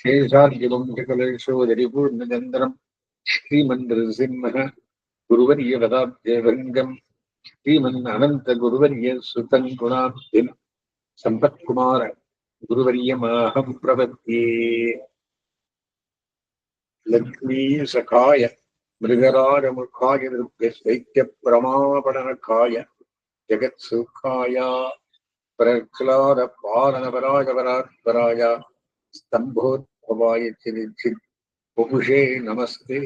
शेषाद्यवंशकलेशोदरिपूर्णचन्द्रम् श्रीमन्नृसिंहः गुरुवर्यवदाब्देवङ्गम् श्रीमन् अनन्तगुरुवर्य सुतम् गुणाब्धिम् सम्पत्कुमार गुरुवर्यमाहम् प्रपद्ये लक्ष्मीसखाय मृगराजमुखाय नृत्यशैत्यप्रमापणनखाय जगत्सुखाय प्रह्लादपालनपराय परात्पराय स्तम्भोद्भवाय பவாயச்சிரிச்சித் பொகுஷே நமஸ்தே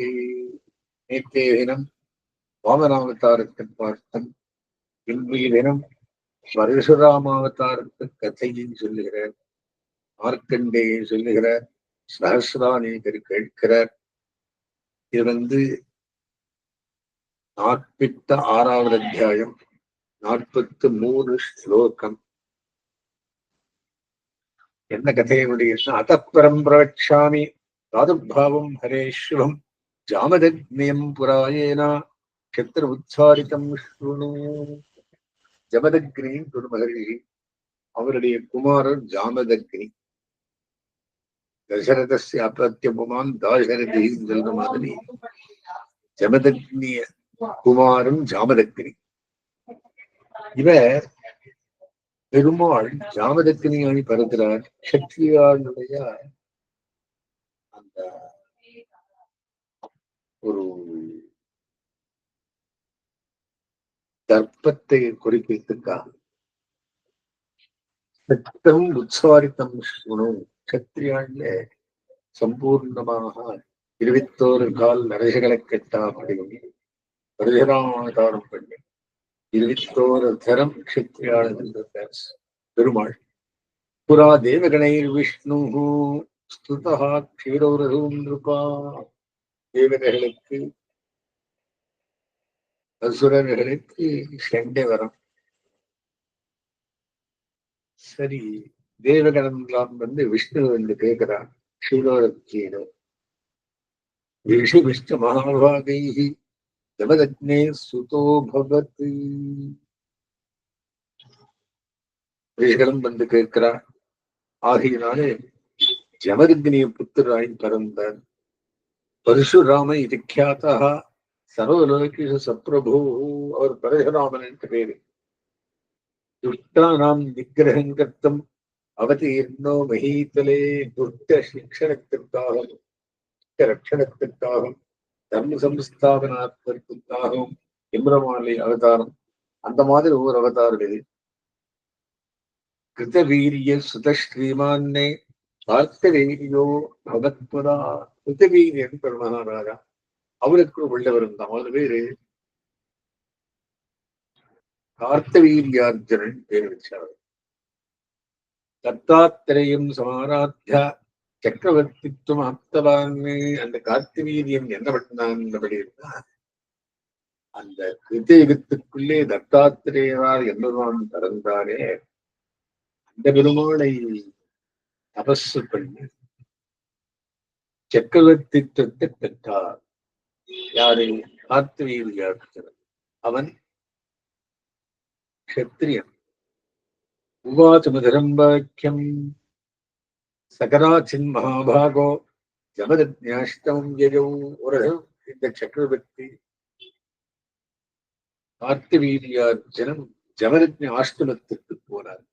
நேத்தே தினம் வாமனாவதாரத்தின் பார்த்தன் இன்றைய தினம் பரசுராமாவதாரத்து கதையும் சொல்லுகிறார் மார்க்கண்டேயை சொல்லுகிறார் சஹசிரானேகர் கேட்கிறார் இது வந்து நாற்பத்த ஆறாவது அத்தியாயம் நாற்பத்து மூணு ஸ்லோகம். என்ன கதையை முடியுச்சுன்னா அத்தப்பரம் பிரவட்சாமி தாதுர்பாவம் ஹரே சிவம் ஜாமதக்னியம் புராயேனா கெத்திர உச்சாரித்தம் ஸ்ருணு ஜமதக்னியின் திருமகர்கள் அவருடைய குமாரர் ஜாமதக்னி தசரதஸ்ய அப்பிரத்யபுமான் தாசரதின்னு சொல்ற மாதிரி ஜமதக்னிய குமாரன் ஜாமதக்னி இவ பெருமாள் ஜாமதக்னியாய் பருகிறார் சக்தியாளுடைய அந்த ஒரு தர்ப்பத்தை குறிப்பிட்டுக்காக சத்தம் உத்சாரித்தம் குணம் கத்திரியாண்ல சம்பூர்ணமாக இருபத்தோரு கால் நரசுகளை கெட்டாபடி பரிசராவதாரம் பண்ணி இருபத்தோரு தரம் கஷத்திரியாளர் பெருமாள். புறா தேவகணைர் விஷ்ணு ஸ்துதா க்ஷீரௌரகும் நிருபா. தேவதைகளுக்கு அசுரர்களுக்கு செண்டை வரம். சரி தேவகணம்லாம் வந்து விஷ்ணு வந்து கேட்கிறான் க்ஷீரோரக்கீரோ ரிஷி விஷ்ணு மகாபாகை ஜமதக்னே சுதோ பவத் ரிஷிகளும் வந்து கேட்கிறார் ஆகையினாலே ஜமதக்னிய புத்திராய் பிறந்தார் பரசுராம இது கியாத்தா சர்வலோகேஷ சப்ரபு. அவர் பரசுராமன் என்று பேரு. துஷ்டானாம் நிகிரகம் கர்த்தம் அவதீர்ணோ மகீதலே துஷ்ட சிக்ஷணத்திற்காகவும் ரட்சணத்திற்காகவும் தர்ம சம்ஸ்தாபனாத்திற்காகவும் இம்ரமாலை அவதாரம் அந்த மாதிரி ஒவ்வொரு அவதாரம் இது. கிருதவீரிய சுத ஸ்ரீமான்னே கார்த்தவீரியோ பகத்பதா கிருதவீரியன் பெருமகாராஜா. அவருக்கு உள்ளவர் இந்த அவரு பேரு. கார்த்தவீரியார்ஜுனன் பேர் வச்சார். தத்தாத்திரையும் சமாராத்தியா சக்கரவர்த்தித்துவம் ஆப்தவான் அந்த கார்த்திவீரியன் என்ன பண்ணான்றபடி அந்த கிருதயுகத்துக்குள்ளே தத்தாத்திரேயனார் என்பதான் பிறந்தாரே அந்த பெருமாளை தபசு பண்ணி. சக்கரவர்த்தித்துவத்தை பெற்றார். யாரை? கார்த்திவீரியார்ஜுனன் அவன் கத்திரியன் உவாச்சமதரம் வாக்கியம். சகராச்சின் மகாபாகோ ஜமதஜாஷ்டமம் ஜெயோ உரகம் இந்த சக்கரவர்த்தி. கார்த்திவீரியார்ஜனம் ஜமதஜ ஆஷ்டமத்திற்கு போனார்.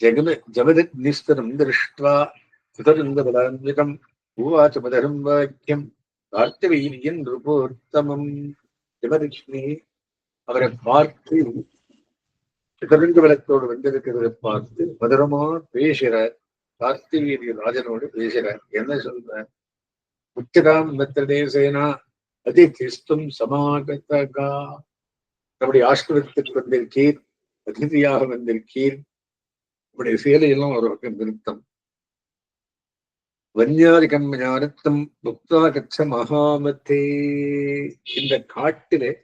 ஜெகம ஜமதக்னிஸ்தரம் திருஷ்டுவா சுதருந்தபலான்விதம் உவாச்ச மதரம் வாக்கியம் கார்த்திவீரியன் ருபோத்தமம் ஜமதக்ஷ்மி அவரை பார்த்து கருங்க விளக்கோடு வந்திருக்கிறதை பார்த்து மதுரமா பேசுற கார்த்திகேய ராஜனோடு பேசுற என்ன சொல்ற உச்சகாம் மித்திரதேசேனா அதி கிறிஸ்தும் சமாகதகா நம்முடைய ஆஷ்டமத்துக்கு வந்திருக்கீர் அதிதியாக வந்திருக்கீர். நம்முடைய சேலையெல்லாம் ஒரு பக்கம் நிறுத்தம். வன்யாதிகம் ஞானத்தம் புக்தா கச்ச மகாமத்தே. இந்த காட்டிலே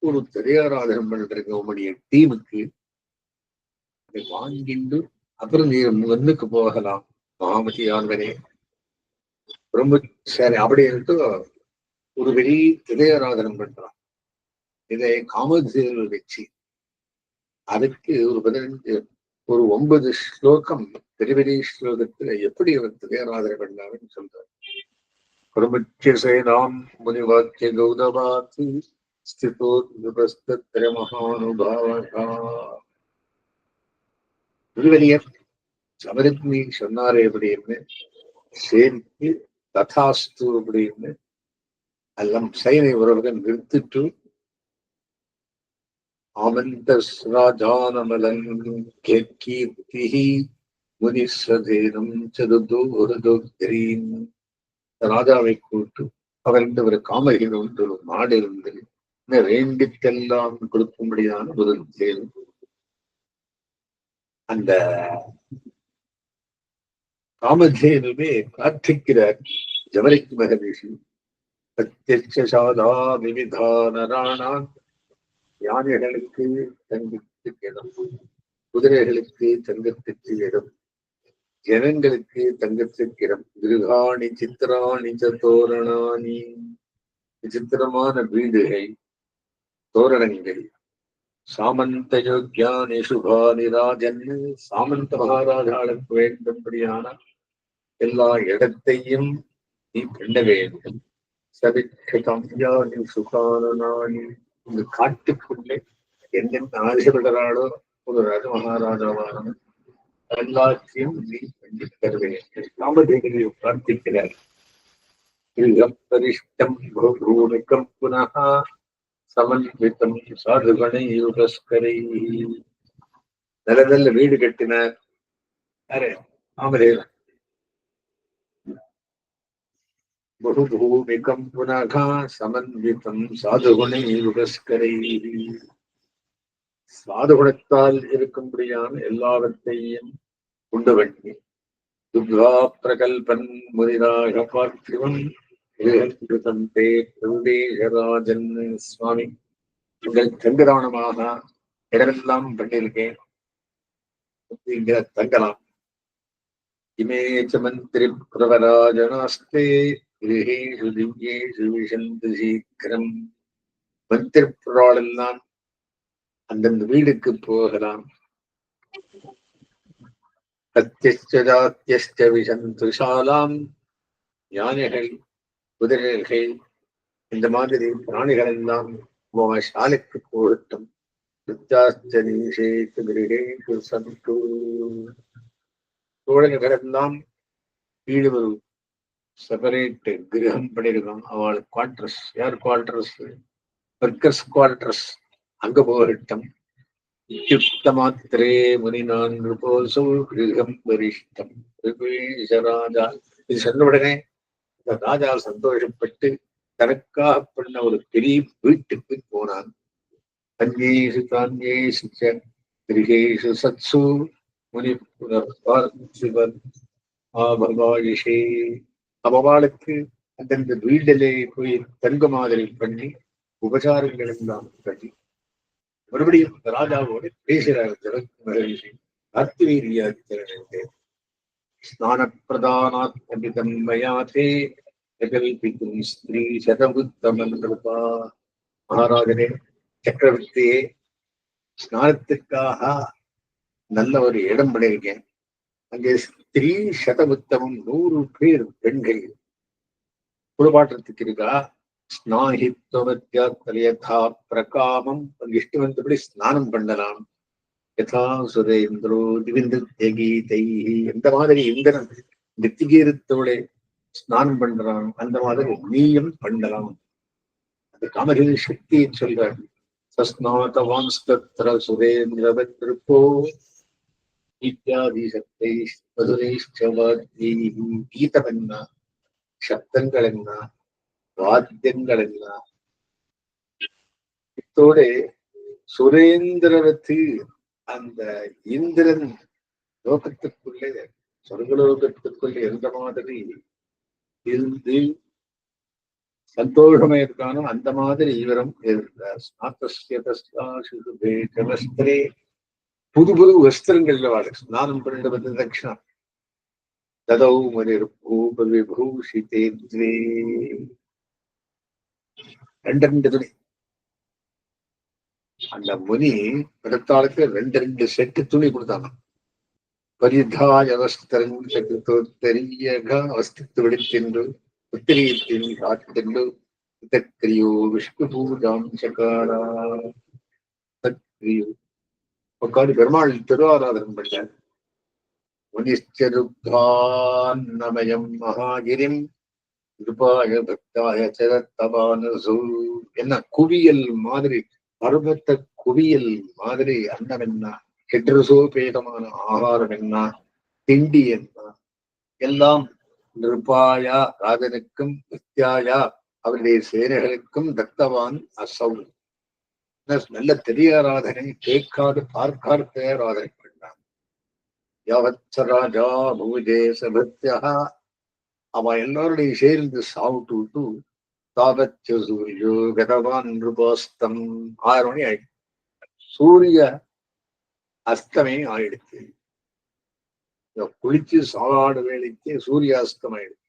ஒரு திரையாராதனம் பண்றதுக்கு உங்களுடைய டீமுக்கு அதை வாங்கிண்டு அப்புறம் நீ முன்னுக்கு போகலாம். மகாமதி ஆண்வனே ரொம்ப சரி அப்படின்ட்டு ஒரு பெரிய திரையாராதனம் பண்றான். இதை காமதேவ வச்சு அதுக்கு ஒரு பதினஞ்சு ஒரு ஒன்பது ஸ்லோகம் பெரிய ஸ்லோகத்துல எப்படி அவர் திரையாராதனை பண்ணாருன்னு சொல்றார். பிரமுச்சிய சேனாம் முனிவாக்கிய கௌதமாத்து ஸ்திதோ நிபஸ்திர மகானுபாவகா முனிவரியர் சபரித்னி சொன்னாரே அப்படின்னு சேர்த்து ததாஸ்து அப்படின்னு எல்லாம் சைனை உறவுகள் நிறுத்திட்டு ஆமந்தஸ்ராஜானமலன் கீர்த்திஹி முனிசதேனம் தெரியும் ராஜாவை கூட்டு அவர்கிட்ட ஒரு காமகிகள் ஒன்று ஒரு நாடு இருந்தது வேண்டித்தெல்லாம் கொடுக்கும்படியான முதல் தேர்வு. அந்த காமதேனுமே பிரார்த்திக்கிறார் ஜவரிக் மகரிஷி பிரத்யட்சாதா விவிதானராணான் யானைகளுக்கு தங்கத்து இடம் குதிரைகளுக்கு தங்கத்துக்கு இடம் ஜனங்களுக்கு தங்கத்துக்கு இடம் கிருகாணி சித்திராணி தோரணானி விசித்திரமான வீடுகள் தோரணங்கள் சாமந்த யோக்கியானி சுபானி ராஜன் சாமந்த மகாராஜாளுக்கு வேண்டும்படியான எல்லா இடத்தையும் நீ பண்ண வேண்டும். சபிக்ஷதானி சுகானி இந்த காட்டுக்குள்ளே என்னென்ன ஆசைப்படுறாளோ ஒரு ராஜ மகாராஜாவான எல்லாத்தையும் நீ பண்ணி தர வேண்டும். ராமதேவியை பிரார்த்திக்கிறார் பரிஷ்டம் பூமிக்கம் புனः சமன்விதம் சாதுகணை யுகஸ்கரை நல்ல நல்ல வீடு கட்டினார் யாரு ராமதேவன் बहुभूमिकं पुनः समन्वितं சாதுகுணை சாதுகுணத்தால் இருக்கும்படியான எல்லாவற்றையும் உண்டு பண்ணி துர்கா பிரகல்பன் முனிராக பார்த்திவன் தே பிரதேசராஜன் சுவாமி. உங்கள் தங்கதானமாக இடமெல்லாம் பண்ணியிருக்கேன் இங்க தங்கலாம். இமே மந்திரி பிரவராஜனாஸ்தே கிரகேஷு திவ்யேஷு விஷந்து சீக்கிரம். மந்திரப்புறாளெல்லாம் அந்தந்த வீடுக்கு போகலாம். சத்தியஸ்ட ஜாத்தியஸ்ட விஷந்து சாலாம் ஞானிகள் குதிரைகள் இந்த மாதிரி பிராணிகள் எல்லாம் சாலைக்கு போகட்டும். தோழர்களெல்லாம் கிரகேஷு சந்து ஒரு செப்பரேட் கிரகம் பண்ணியிருக்காங்க அவள் குவார்டர்ஸ் யார் குவார்டர்ஸ் ஒர்க்கர்ஸ் குவார்டர்ஸ் அங்க போகட்டும். யுக்த மாத்திரே முனி நான் போசோ கிரகம் வரிஷ்டம். ராஜா இது சென்ற உடனே இந்த ராஜா சந்தோஷப்பட்டு தனக்காக பண்ண ஒரு பெரிய வீட்டுக்கு போனான். அங்கேஷு தாங்கேஷு கிரகேஷு சத்சு முனி புனர் ஆபவாயிஷே அவளுக்கு அந்தந்த வீட்டிலே போய் தங்க மாதிரி பண்ணி உபசாரங்கள் எல்லாம் பண்ணி. மறுபடியும் ராஜாவோடு பேசுகிறார். ஜனக் மகரிஷி கார்த்திவீரியாதித்தரனே ஸ்நான பிரதானாத் பண்டிதம் மயாதே பிரகல்பிக்கும் ஸ்திரீ சதபுத்தமன் கிருபா மகாராஜனே சக்கரவர்த்தியே ஸ்நானத்துக்காக நல்ல ஒரு இடம் பண்ணியிருக்கேன் அங்கே ஸ்திரீ சதமுத்தமம் நூறு பேர் பெண்கள். குளிப்பாட்டத்துக்கு இருக்கா? ஸ்நாஹித்வத்யா பிரகாமம். அங்கே இஷ்டம் வந்தபடி ஸ்நானம் பண்ணலாம். யதா சுரேந்திரோ திவிந்திருத்திய எந்த மாதிரி இந்திரன் நித்திகீரத்தோட ஸ்நானம் பண்றான். அந்த மாதிரி நீயும் பண்ணலாம் அது காமகிரி சக்தியை சொல்றார். சஸ்நாதவான்ஸ்தத்ர சுரேந்திரவத்ருப்போ இத்தியாதி சக்தை மதுரைஷ்டவாத்யைஹி கீதம் என்ன சப்தங்கள் என்ன வாத்தியங்கள் என்ன இத்தோட சுரேந்திரவத்து அந்த இந்திரன் லோகத்துக்குள்ளே சொர்க்கலோகத்துக்குள்ளே இருந்த மாதிரி இருந்து சந்தோஷமா இருக்கானோ அந்த மாதிரி இவரும் இருந்தார். புது புது வஸ்திரங்கள்ல வாழ ஸ்நானம் பண்ணிட்டு வந்து தட்சிணம் ததௌ மனிர் பூப விபூஷிதே ரெண்டு ரெண்டு துணி. அந்த முனி பிறத்தாளுக்கு ரெண்டு ரெண்டு செட்டு துணி கொடுத்தாங்க. பரிதாய வஸ்திரஞ்சகிருத்தோத்தரியக அவஸ்தித்து விடுத்தின்று புத்திரியத்தின் காத்தென்று தத்கிரியோ விஷ்ணு பூஜாம் சகாரா. தத்கிரியோ உட்காந்து பெருமாள் திருவாராதனம் பண்ணார். முனிஷ்டருப்தான்னமயம் மகாகிரிம் கிருபாய பக்தாய சரத்தபானசு என்ன குவியல் மாதிரி பருவத்த குவியல் மாதிரி அன்னம் என்ன? ஹெட்ரசோபேதமான ஆகாரம் என்ன? திண்டி என்ன? எல்லாம் நிருபாயா ராஜனுக்கும் வித்யாயா அவருடைய சேனைகளுக்கும் தத்தவான் அசௌ. நல்ல தெரிய ஆராதனை கேட்காது பார்க்காத ஆராதனை பண்ணான். யாவச்ச ராஜா பூஜே சபத்தியா அவன் எல்லாருடைய சேர்ந்து சாப்பிட்டு விட்டு தாபச்ச சூரியோ கதவான் நிருபாஸ்தம் ஆறு மணி ஆயிடுச்சு. சூரிய அஸ்தமே ஆயிடுச்சு. இந்த குளிச்சு சாப்பாடு வேலைக்கு சூரிய அஸ்தம் ஆயிடுச்சு.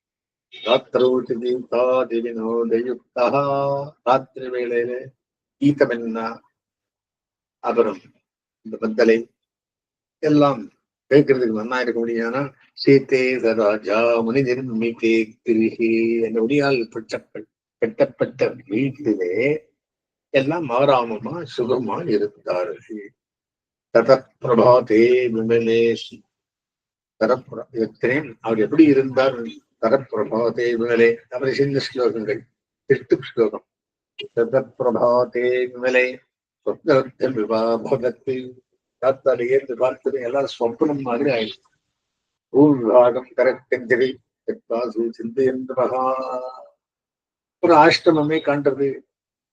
ராத்திரவுட்டு தீபா திவினோதயுக்தா ராத்திரி வேலையில கீதம் என்ன அப்புறம் இந்த பந்தலை எல்லாம் கேட்கறதுக்கு நன்னா இருக்க முடியானா சீத்தே சராஜா முனி மீத்தே கிருஹி என்ற முடியால் ஒடியால் கட்டப்பட்ட வீட்டிலே எல்லாம் ஆராமமா சுகமா இருந்தார்கள். தத பிரபாதே விமலேஷ் தரப்புற எத்தனையும் அவர் எப்படி இருந்தார்? தரப்பிரபாதே விமலே அவர் சின்ன ஸ்லோகங்கள் எட்டு ஸ்லோகம். தத பிரபாதே விமலே சொப்னத்தில் விவாபகத்து காத்தால பார்த்தது எல்லாம் சொப்னம் மாதிரி ஆயிடுச்சு பூ விவாகம் காசு சிந்தையந்த மகா ஒரு ஆஷ்டமமே கண்டது.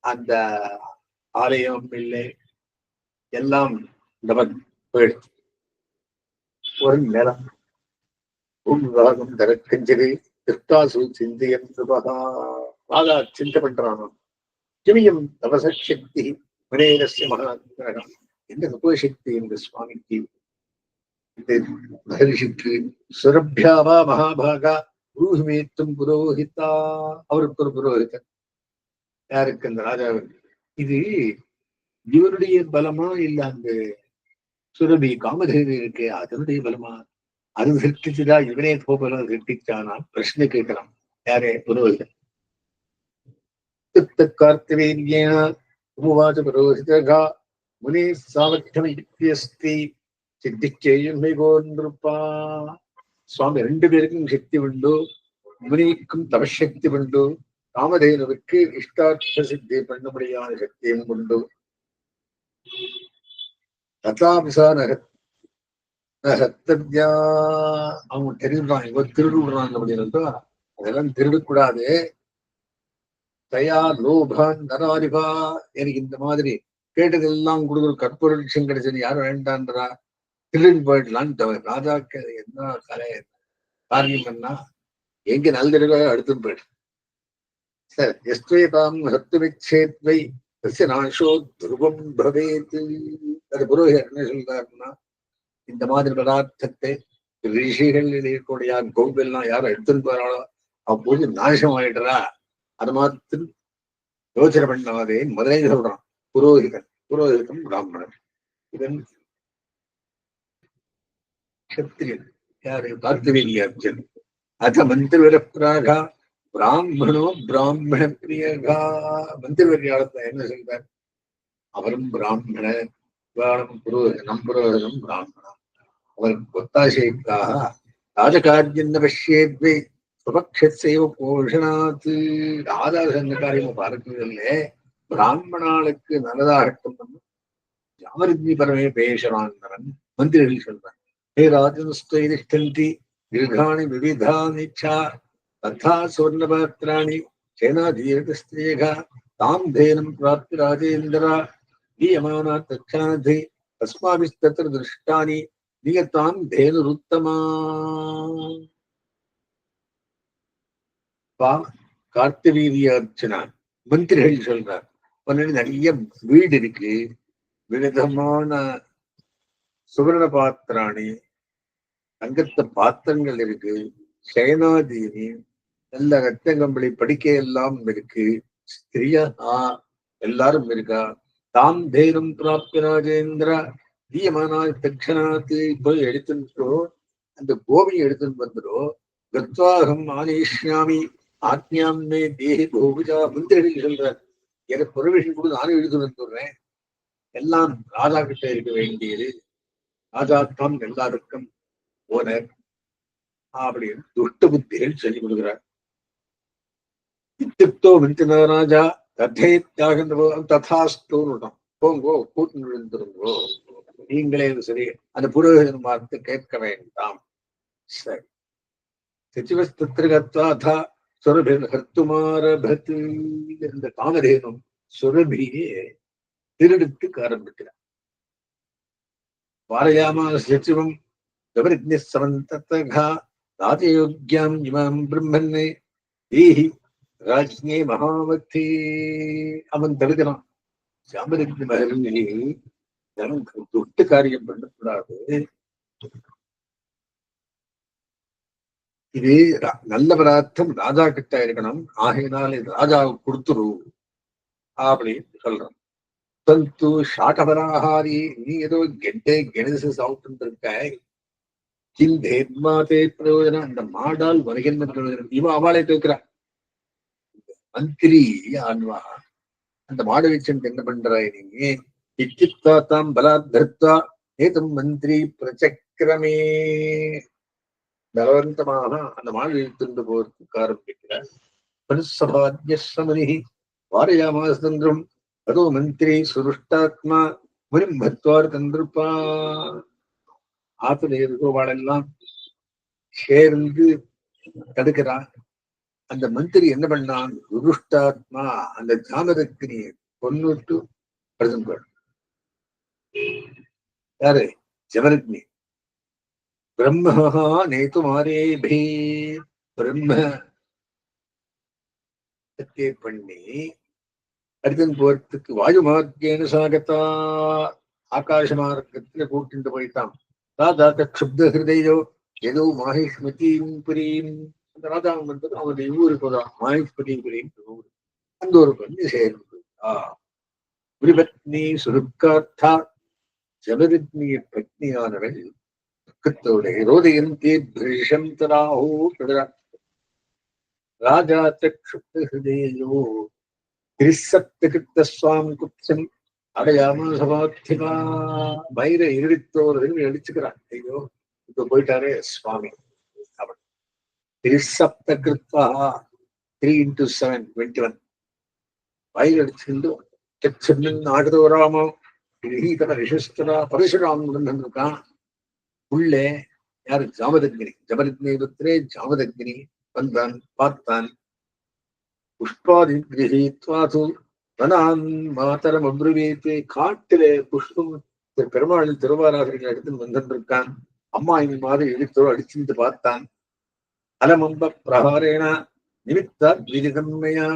அந்த ஆலயம் இல்லை எல்லாம் நமக்கு போயிடுச்சு ஒரு நிலம் பூர்வாகம் தரக்கஞ்சது திருத்தாசு சிந்தையந்த மகா ராதா சிந்தை பண்றானோ கிமியம் தவசக்தி வினயனஸ்ய மகாத்மகம் எந்த தத்துவசக்தி இந்த சுவாமிக்கு இந்த மகரிஷிக்கு சுரபியாவா மகாபாகா புரோஹிமேத்தும் புரோஹிதா அவருக்கு ஒரு புரோஹிதன் யாருக்கு? அந்த ராஜாவுக்கு. இது இவருடைய பலமா? இல்ல அந்த சுரபி காமதேவி இருக்கு அதனுடைய பலமா? அது சிருஷ்டிச்சுதா? இவனே கோபலம் சிருஷ்டிச்சானா பிரச்சனை கேட்கலாம். யாரே? புரோஹிதன் கார்த்திவேரியேன உபவாச புரோஹிதகா முனே சாமர்த்தியம் இத்தியஸ்தி சுவாமி ரெண்டு பேருக்கும் சக்தி உண்டு. முனிக்கும் தவசக்தி உண்டு. காமதேனுவுக்கு இஷ்டார்த்த சித்தி பண்ண முடியாத சக்தியும் உண்டு ததாபிசா நக அவங்க தெரிஞ்சுறாங்க இவங்க திருடு விடுறாங்க அப்படின்னா அதெல்லாம் திருடக்கூடாது. தயா லோபான் நராரிபா எனக்கு இந்த மாதிரி கேட்டதெல்லாம் கொடுக்குற கற்பொருட்சம் கிடைச்சது யாரும் வேண்டான்றா? திருடன் போயிடலான்னு ராஜாக்கு என்ன கலை? காரியம் பண்ணா எங்க நல்ல அடுத்து போயிடும் சார் எஸ்வேதாம் ஹத்துவிச்சேத்வை தசிய நாசோ துருவம் பவேத் அது புரோகிதர் என்ன சொல்றாருன்னா இந்த மாதிரி பதார்த்தத்தை ரிஷிகள் இருக்கக்கூடிய கோவில்லாம் யாரும் எடுத்துன்னு போறாளோ அப்போது நாசம் ஆயிடுறா அது மாதிரி யோசனை பண்ணாதே முதலே சொல்றான் புரோகிதன். புரோகிதம் பிராமணன். இதன் க்ஷத்திரியன் யாரு கார்த்திவேலியார்ஜன் அத மந்திரவரப்பிராகா பிராமணோ பிராமண பிரியகா மந்திரவரியாளத்தை என்ன சொல்றார்? அவரும் பிராமண புராணம் புரோகனம் புரோகனம் பிராமணம் அவருக்கு ஒத்தாசைக்காக ராஜகார்ஜன் பஷ்யேத்வை சுபக்ஷத்தைவ போஷணாத்து ஆதார சங்க காரியம் பார்க்கிறதில்ல பிராமணாளுக்கு நல்லதாகட்டும். அமருத்தி பரமே பேசுறான் மந்திரிகள் சொல்றான் ஹே ராஜனுஸ்தி தீர்காணி விவிதானிச்சா ததா சுவர்ணபாத்திராணி சேனாதீர்கஸ்திரேகா தாம் தேனம் பிராப்தி ராஜேந்திரா दीयमाना तक्षानधि तस्माभिस्तत्र दृष्टानि नियतां धेनुरुत्तमा பா கார்த்தவீரிய அர்ச்சனா மந்திரிகள் சொல்றார் உடனே நிறைய வீடு இருக்கு விவிதமான சுவர்ண பாத்திராணி தங்கத்த பாத்திரங்கள் இருக்கு சேனாதீனி நல்ல ரத்தங்கம்பளி படிக்கை எல்லாம் இருக்கு. ஸ்திரியா எல்லாரும் இருக்கா? தாம் தைரம் பிராப்தி ராஜேந்திரா தீயமானால் தட்சணாத்து போய் எடுத்துட்டோ அந்த கோபியை எடுத்துட்டு வந்துடும் கத்வாகம் ஆனேஷ்யாமி ஆத்மியாமே தேகி கோபுஜா முந்திரடி சொல்றார் எனக்கு பர்மிஷன் கூட நானும் எடுத்துட்டு வந்துடுறேன். எல்லாம் ராஜா கிட்ட இருக்க வேண்டியது. ராஜா தான் எல்லாருக்கும் ஓனர் அப்படின்னு துஷ்ட புத்திகள் சொல்லி கொடுக்கிறார் இத்திப்தோ விந்தின ராஜா தத்தே தியாகந்தோ ததாஸ்தோன்னு போங்கோ கூட்டு விழுந்துருங்கோ. நீங்களே சரி அந்த புரோகிதன் பார்த்து கேட்க வேண்டாம். சரி. சச்சிவஸ்திருகத்வாதா சுரபின் ஹர்த்துமாரபத் இந்த காமதேனும் சுரபியே திருடுத்துக்கு ஆரம்பிக்கிறார். வாரயாமா சச்சிவம் கவரிஜ்ஞ சமந்ததகா ராஜயோக்கியாம் இமாம் பிரம்மன்னே தீஹி ராஜ்ஞே மகாமத்தே அவன் தடுக்கிறான் சாமரிஜ் மகரினி நமக்கு தொட்டு காரியம் பண்ணக்கூடாது இது ர- நல்ல பதார்த்தம் ராஜா கிட்ட இருக்கணும் ஆகையினால் இது ராஜாவுக்கு கொடுத்துரு அப்படின்னு சொல்றான். தந்து ஷாட்டபராகாரி நீ ஏதோ கெட்டே கெனசு சாப்பிட்டு இருக்க. கிந்தேத்மாதே பிரயோஜனம் அந்த மாடால் வருகின்ற பிரயோஜனம். இவன் அவளை தூக்குறா. மந்திரி ஆன்வா. அந்த மாடு வச்சுட்டு என்ன பண்றாய் நீ இச்சித்தா தாம் பலாத் தர்த்தா ஏதம் மந்திரி பிரச்சக்கிரமே பலவந்தமாக அந்த மாடு இழுத்துண்டு போறதுக்கு ஆரம்பிக்கிறார். பனுசபாத்யமணி வாரயாமாசந்திரம் அதோ மந்திரி சுருஷ்டாத்மா முனிம் பத்வார் தந்திருப்பான் ஆத்துல இருக்கிறவாளெல்லாம் சேர்ந்து தடுக்கிறான். அந்த மந்திரி என்ன பண்ணான்? துருஷ்டாத்மா அந்த ஜாமதக்கினி கொன்னுட்டு பிரதம் யாரு? ஜமரக்னி பிரம்மஹா நேத்து மாரேபி பிரம்ம பண்ணி அர்ஜுன் போறதுக்கு வாயு மார்க்கேன சாகத்தா ஆகாச மார்க்கத்துல கூட்டிட்டு போயிட்டான். ராஜா க்ஷுப்த ஹிருதயோ ஏதோ மாஹேஷ்மதியும் புரியும் அந்த ராஜா வந்து அவனுடைய ஊருக்கு போதான் மாஹேஷ்மதியும் புரியும் ஊரு அந்த ஊருக்கு வந்து சேர்ந்து ஆ விபத்னி சுருக்கார்த்தா ஜபதித்னிய பத்னியானவள் துக்கத்தோட ரோதயந்தி பிரிஷம் தராஹோ ராஜா தக்ஷுப்த ஹிருதயோ திரிசப்தகிருத்தஸ்வாம் குப்சம் அடையாம சபாத்திமா. பயிர இருடித்தோர்கள் அடிச்சுக்கிறான். ஐயோ இப்ப போயிட்டாரே சுவாமி. அவன் திரிசப்த கிருத்வா. Three into seven twenty one பயிர் அடிச்சுட்டு சென்னு ஆடுதோ ராமம் கிரகீதன ரிஷஸ்தரா பரசுராமன் இருக்கான் உள்ளே யாரு? ஜாமதக்னி. ஜபரத்னி ஜாமதக்னி வந்தான் பார்த்தான். புஷ்பாதி கிரகித்வாது நான் மாத்தரம் அப்ரவீத்து காட்டிலே புஷ்பம் திரு திருவாராசிரியர்கள் எடுத்து வந்துருக்கான் அம்மா இந்த மாதிரி இழுத்தோ அடிச்சுட்டு பார்த்தான். அலமம்ப பிரகாரேண நிமித்தா விதிகன்மையா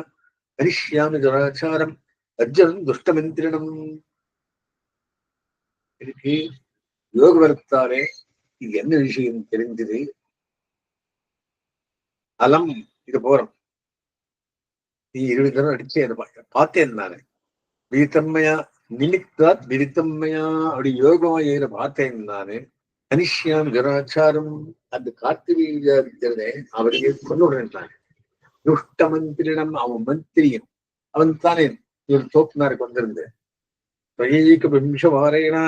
கரிஷ்யாமி துராச்சாரம் அர்ஜுனன் துஷ்டமந்திரிடம் இதுக்கு யோக இது என்ன விஷயம் தெரிஞ்சது அலம் இது போறோம். நீ இருபது தடவை அடிச்சே அதை பார்த்தேன் நானு. விதித்தம்மையா நிமித்தா விதித்தம்மையா அப்படி யோகமா ஏற பார்த்தேன் நானு. கனிஷ்யாம் ஜராச்சாரம் அந்த கார்த்திகே அவரையே கொண்டு விடுறான் துஷ்ட மந்திரிடம் அவன் மந்திரியும் அவன் தானே ஒரு தோப்புனாருக்கு வந்திருந்து. பிரயேக விம்ச வாரேனா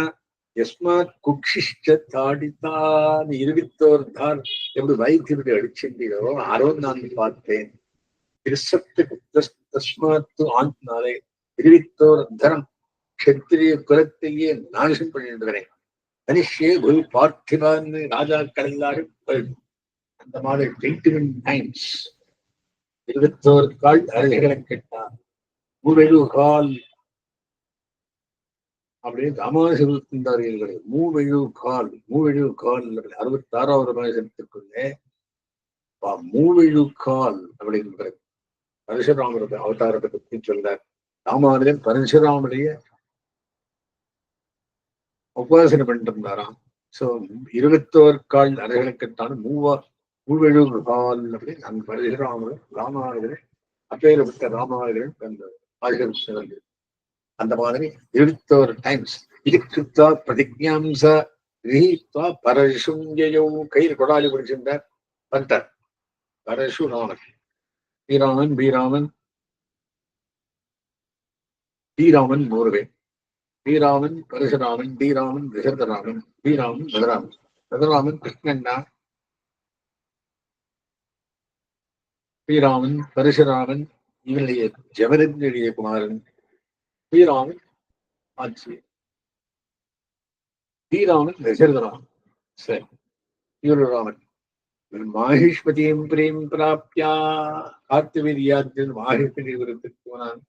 எஸ்மாத் குக்ஷிஷ்ட தாடித்தான் இருவித்தோர் தான் எப்படி வைத்தியருடைய அடிச்சென்றோ அறோ நான் பார்த்தேன். திருசத்துக்கு தஸ்மாத்து ஆண்னாலே இருவித்தோர் தரம் கத்திரிய குலத்தையே நாசம் பண்ணிடுறேன் மனுஷே குரு பார்த்திபான்னு ராஜாக்கள் எல்லாரும் அந்த மாதிரி டுவெண்ட்டி ஒன் டைம்ஸ் இருபத்தோரு கால் அருகைகளை கேட்டார். மூவெழுகால் அப்படியே ராமாசிருந்தார்கள் மூவெழு கால் மூவெழு கால் அறுபத்தி ஆறாவது மாதத்துக்குள்ளே மூவெழு கால் அப்படிங்கிற பரசுராமரது அவதாரத்தை பற்றி சொல்றார். ராமானுஜன் பரசுராமரைய உபாசனை பண்ணிட்டு இருந்தாராம் சோ இருபத்தோர்கால் கால் மூவா மூவெழு கால் அப்படின்னு அந்த பரசுராமர் ராமானுஜனை அப்பேற்பட்ட ராமானுஜன் அந்த ஆசிரியர் அந்த மாதிரி இருபத்தோரு டைம்ஸ் இதுக்குத்தா பிரதிஜாம்சா கிரகித்வா பரசுஞ்சயோ கயிறு கொடாலி பிடிச்சிருந்தார் வந்துட்டார். பரசுராமன் ஸ்ரீராமன் பீராமன். ஸ்ரீராமன் நூறு பேர் ஸ்ரீராமன் பரசுராமன் ஸ்ரீராமன் தசரதராமன் ஸ்ரீராமன் பலராமன் பலராமன் கிருஷ்ணண்ணா ஸ்ரீராமன் பரசுராமன் இவனுடைய ஜெவரனுடைய குமாரன். ஸ்ரீராமன் ஆட்சி ஸ்ரீராமன் தசரதராமன் சரி. இவரு ராமன். மாஹிஷ்மதியும் பிரேம் பிராப்தியா கார்த்தவீரியாத்தின் மாஹிஷ்மதி விருத்துக்கு போனான்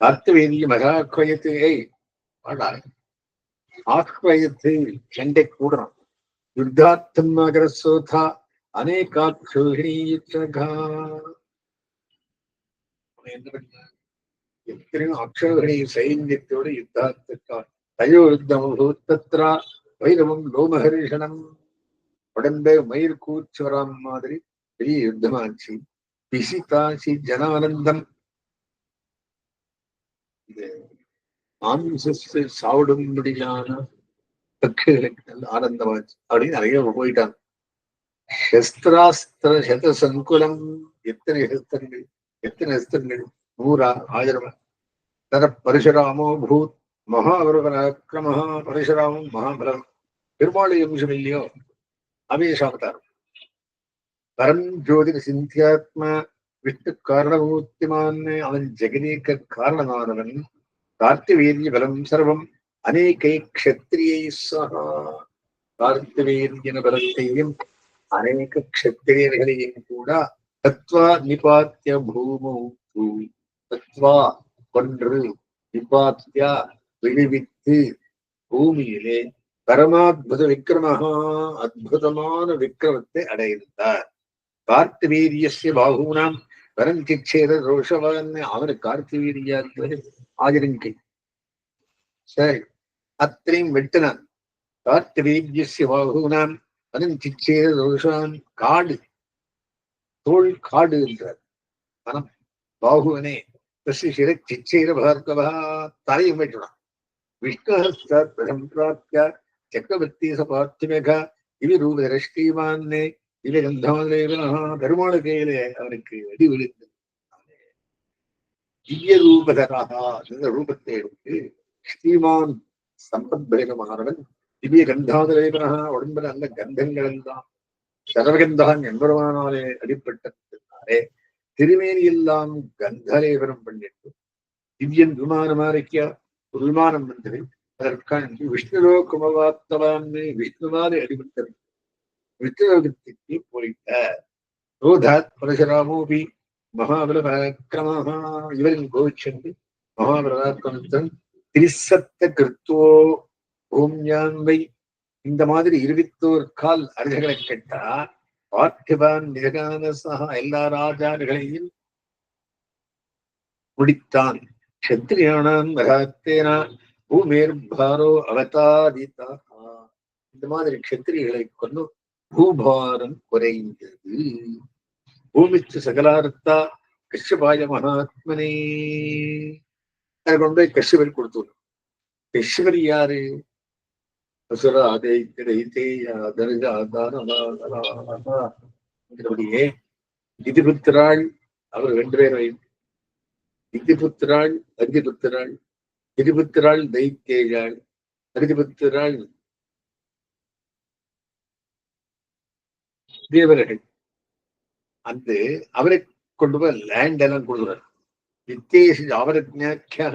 கார்த்தவேதிய மகாக்வயத்து ஏய் வாடா ஆக்வயத்து சண்டை கூடணும் யுத்தார்த்தம் நகரசோதா அநேகாட்சோகிணீயகா என்ன எத்தனையோ அக்ஷோகிணி சைன்யத்தோடு யுத்தார்த்தக்கா தயோ யுத்தம் தத்ரா வைரவம் லோமஹர்ஷனம் உடம்பே மயிர் கூச்சு வராம மாதிரி பெரிய யுத்தமாச்சு பிசி தாசி ஜனானந்தம். இது மாமிசத்தை சாப்பிடும்படியான பக்திகளுக்கு நல்ல ஆனந்தமாச்சு அப்படின்னு நிறைய போயிட்டாங்க. சஸ்திராஸ்திர சத சங்குலம் எத்தனை சஸ்திரங்கள் எத்தனை அஸ்திரங்கள்? நூறா ஆயிரமா. தர பரசுராமோ பூத். மகாபரபராக்கிரம பரசுராமம் மகாபலம் பெருமாள் அம்சம் இல்லையோ அவேஷாவதாரம் பரம் ஜோதிட சிந்தியாத்மா விஷ்ணு காரணமூர்த்திமான் அவன் ஜெகதீக காரணமானவன் கார்த்திவேரிய பலம் சர்வம் அநேகை க்ஷத்ரியை சகா கார்த்திவேரியன பலத்தையும் அநேக க்ஷத்திரியர்களையும் கூட தத்வா நிபாத்திய பூமௌ தத்வா கொன்று நிபாத்தியா விழுவித்து பூமியிலே பரமாத்புத விக்ரமஹா அத்புதமான விக்ரமத்தை அடைந்தார் கார்த்திவீரியசிய பாகுனாம் பரஞ்சிச்சேர ரோஷவான் அவரு கார்த்திவீரியாத்துல ஆஜரிங்கை சரி அத்தனையும் வெட்டினான். கார்த்திவீரியசிய பாகுனாம் பரஞ்சிச்சேர ரோஷான் காடு தோல் காடு என்றார். மனம் பாகுவனே பிரசிஷிர சிச்சேர பார்கவா தலையும் வெட்டினான். விஷ்ணுஹஸ்தாத் பிரதம் பிராப்திய சக்கரவர்த்தி சபார்த்திமேக இவி ரூபதரஷ்டீமான்னே இவை கந்தாதேவனா பெருமாள் கையிலே அவனுக்கு அடி விழுந்தது திவ்ய ரூபதராக இந்த ரூபத்தை எடுத்து ஸ்ரீமான் சம்பத் பேகமானவன் திவ்ய கந்தாதலேவனா உடம்புல அந்த கந்தங்கள் எல்லாம் சரவகந்தான் என்பருமானாலே அடிப்பட்டே திருமேனி எல்லாம் கந்தலேவனம் பண்ணிட்டு திவ்யன் விமானமா இருக்கியா ஒரு விமானம் வந்தது. அதற்காண்டி விஷ்ணுலோகமவாத்தவான்னு விஷ்ணுவாறு அடிபட்டது விஷ்ணுலோகத்துக்கு போயிட்டார் ரோதாத் பரசுராமோபி மகாபலபராக்கிரமாக இவரின் கோவிச்சென்று மகாபலபராக்கிரமத்தன் திரிசத்த கிருத்தோ ஓம்யான்வை இந்த மாதிரி இருபத்தோர் கால் அருககளை கேட்டா பார்த்திபான் நிரகானசா எல்லா ராஜார்களையும் முடித்தான் க்ஷத்ரியானாம் மகாத்தேனா பூமேர் பாரோ அவதாரிதா. இந்த மாதிரி க்ஷத்திரிகளை கொண்டு பூபாரம் குறைந்தது. பூமிச்சு சகலார்த்தா கஷ்யபாய மகாத்மனே. அதை கொண்டு போய் கஷ்யபர் கொடுத்துடும் கஷ்யபர் யாரு? அசுராதை கிடைத்தே தைத்தேயா தனுஜா திதிபுத்திராள் அவர் ரெண்டு பேரும் திதிபுத்திராள் இருபத்தி நாள் தைத்தேயாள் அறுபத்தி நாள் தேவர்கள். அந்த அவரை கொண்டு போய் லேண்ட் எல்லாம் கொடுக்குறாரு வித்தேஷ ஜாவரஜாக்கியா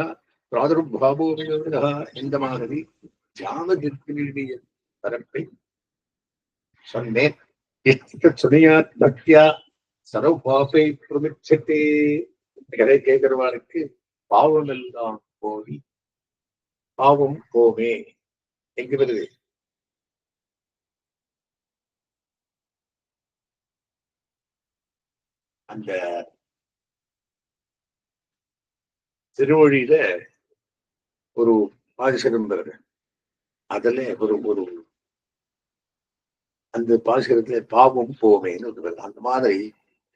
பிராதுர்பாவோமியோதா இந்த மாதிரி ஜாமதித்தினுடைய பரப்பை சொன்னேன். எத்த சுனையாத் பக்தியா சரபாபை பிரமிச்சத்தே. கதை கேட்கிறவாருக்கு பாவமெல்லாம் போய் பாவம் போமே. என்கிறது வருது? அந்த திருவழியில ஒரு பாதிசரம் அதுல ஒரு ஒரு அந்த பாசுரத்துல பாவம் போமேன்னு ஒரு அந்த மாதிரி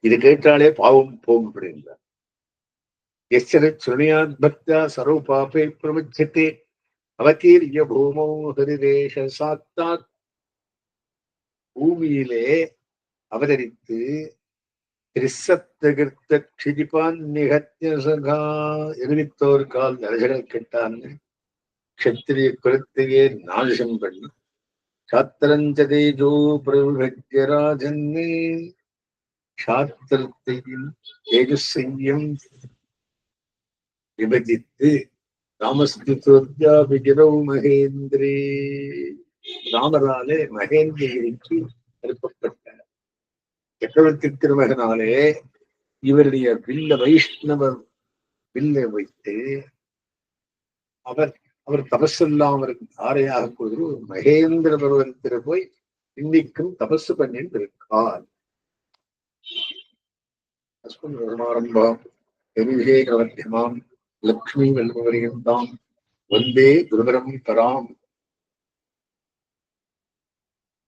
இது கேட்டாலே பாவம் போகும் அப்படின்றார். எச்சரத் சுருணியாத் பக்தா சரோபாபே பிரமுச்சதே அவகீரிய பூமோ ஹரிதேஷ சாத்தாத் பூமியிலே அவதரித்து திரிசப்தகிருத்த க்ஷிதிபான் நிகத்யசகா எதிரித்தோர் கால் நரசகன் கெட்டான்னு க்ஷத்திரிய குலத்தையே நாசம் பண்ண சாத்திரஞ்ச தேஜோ பிரவிபக்ய சாத்திரத்தையும் தேஜஸையும் விபஜித்து ராமஸ்துத்யாபிகிரௌ மகேந்திரே ராமராலே மகேந்திரிக்கு அனுப்பப்பட்ட சக்கரவர்த்தி திருமகனாலே இவருடைய வில்ல வைஷ்ணவ வில்லை வைத்து அவர் அவர் தபஸெல்லாம் அவருக்கு தாரையாக கொடுத்து மகேந்திர பருவத்தில் போய் இன்னைக்கும் தபசு பண்ணிட்டு இருக்கார் அஸ்மன்மாரம்பாம் எரிவிஜயகவத்தியமாம் லக்ஷ்மி வெல்பவரிகந்தாம் வந்தே குருபரம் பராம்